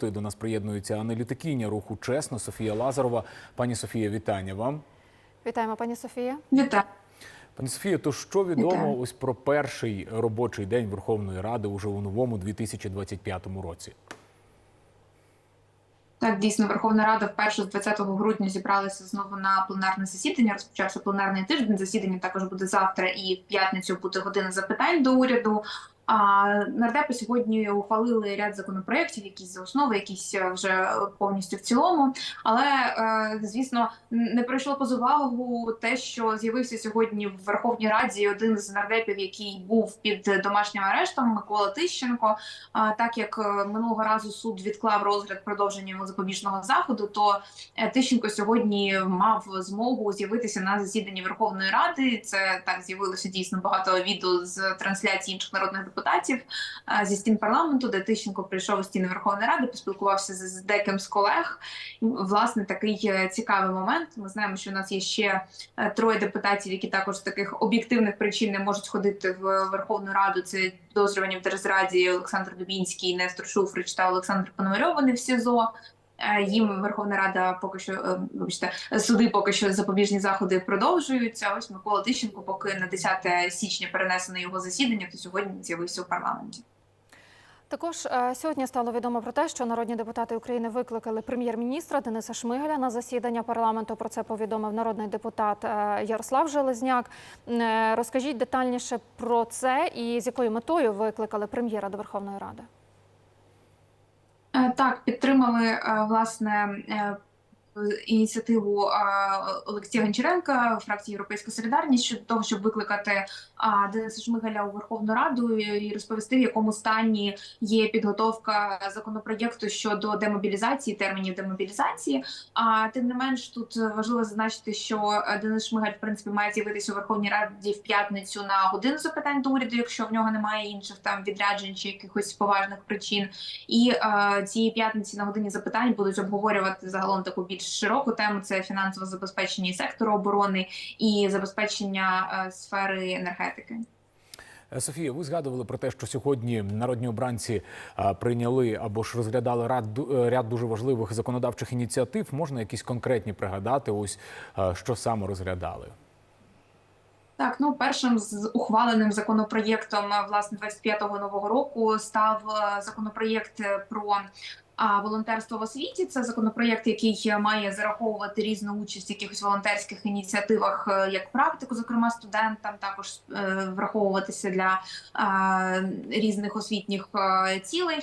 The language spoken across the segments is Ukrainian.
До нас приєднується аналітикиня руху чесно Софія Лазарова. Пані Софія, вітання вам. Вітаємо, пані Софія. Вітаю. Пані Софія, то що відомо Вітаю. ось про перший робочий день Верховної Ради уже у новому 2025 році? Так, дійсно, Верховна Рада вперше з 20 грудня зібралася знову на пленарне засідання. Розпочався пленарний тиждень. Засідання також буде завтра, і в п'ятницю буде година запитань до уряду. Нардепи сьогодні ухвалили ряд законопроєктів, якісь за основи, якісь е, вже повністю в цілому. Але е, звісно, не пройшло поза увагу те, що з'явився сьогодні в Верховній Раді один з нардепів, який був під домашнім арештом, Микола Тищенко. Так як е, минулого разу суд відклав розгляд продовження йому запобіжного заходу, то Тищенко сьогодні мав змогу з'явитися на засіданні Верховної Ради. Це так з'явилося дійсно багато відео з трансляції інших народних депутатів е, зі стін парламенту, де Тищенко прийшов у стіни Верховної Ради, поспілкувався з, з деким з колег. Власне, такий е, цікавий момент. Ми знаємо, що у нас є ще е, троє депутатів, які також з таких об'єктивних причин не можуть ходити в Верховну Раду. Це підозрювані в держзраді Олександр Дубінський, Нестор Шуфрич та Олександр Пономарьов. Вони в СІЗО. Е, Їм Верховна Рада поки що е, вибачте, суди поки що запобіжні заходи продовжуються. Ось Микола Тищенко, поки на 10 січня перенесено його засідання, то сьогодні з'явився у парламенті. Також е, сьогодні стало відомо про те, що народні депутати України викликали прем'єр-міністра Дениса Шмигаля на засідання парламенту. Про це повідомив народний депутат Ярослав Железняк. Розкажіть детальніше про це і з якою метою викликали прем'єра до Верховної Ради. Е, Так, підтримали е, власне е, ініціативу Олексія Гончаренка, фракції Європейська Солідарність щодо того, щоб викликати Дениса Шмигаля у Верховну Раду і розповісти, в якому стані є підготовка законопроєкту щодо демобілізації, термінів демобілізації. А тим не менш, тут важливо зазначити, що Денис Шмигаль в принципі має з'явитися у Верховній Раді в п'ятницю на годину запитань до уряду, якщо в нього немає інших там відряджень чи якихось поважних причин. І цієї п'ятниці на годині запитань будуть обговорювати загалом таку більш широку тему: це фінансове забезпечення сектору оборони і забезпечення е, сфери енергетики. Е, Софія, ви згадували про те, що сьогодні народні обранці прийняли або ж розглядали ряд, е, ряд дуже важливих законодавчих ініціатив. Можна якісь конкретні пригадати? Ось що саме розглядали? Так, ну першим з ухваленим законопроєктом е, власне 25-го нового року став е, законопроєкт е, про а, волонтерство в освіті. Це законопроєкт, який е, має зараховувати різну участь в якихось волонтерських ініціативах, е, як практику, зокрема студентам, також е, враховуватися для різних освітніх цілей.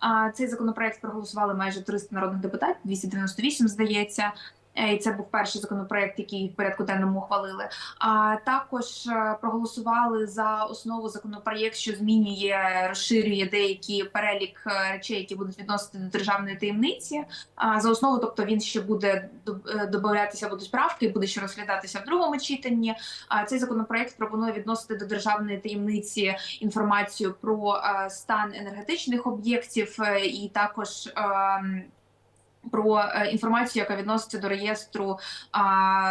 А цей законопроект проголосували майже 300 народних депутатів, 298, здається. Е, І це був перший законопроект, який в порядку денному ухвалили. А також е, проголосували за основу законопроєкт, що змінює, розширює деякі перелік е, речей, які будуть відносити до державної таємниці. А за основу, тобто він ще буде до- е, будуть правки, буде ще розглядатися в другому читанні. А цей законопроєкт пропонує відносити до державної таємниці інформацію про стан енергетичних об'єктів і також. Ем, Про е, інформацію, яка відноситься до реєстру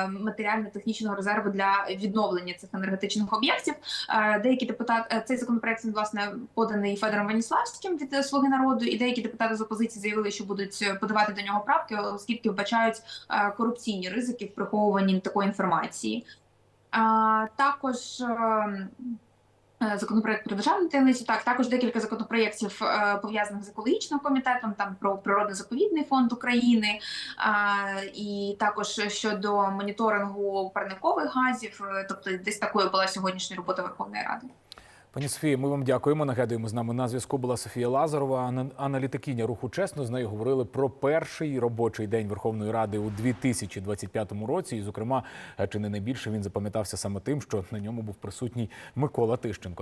матеріально-технічного резерву для відновлення цих енергетичних об'єктів. Е, Деякі депутати е, цей законопроект власне поданий Федором Ваніславським від Слуги народу, і деякі депутати з опозиції заявили, що будуть подавати до нього правки, оскільки вбачають корупційні ризики в приховуванні такої інформації. Також. Е, Законопроект про державну таємницю, так також декілька законопроєктів е, пов'язаних з екологічним комітетом, там про природно-заповідний фонд України, і також щодо моніторингу парникових газів. Е, Тобто, десь такою була сьогоднішня робота Верховної Ради. Пані Софія, ми вам дякуємо. Нагадуємо, з нами на зв'язку була Софія Лазарова, ана- аналітикиня руху чесно. З нею говорили про перший робочий день Верховної Ради у 2025 році. І, зокрема, чи не найбільше він запам'ятався саме тим, що на ньому був присутній Микола Тищенко.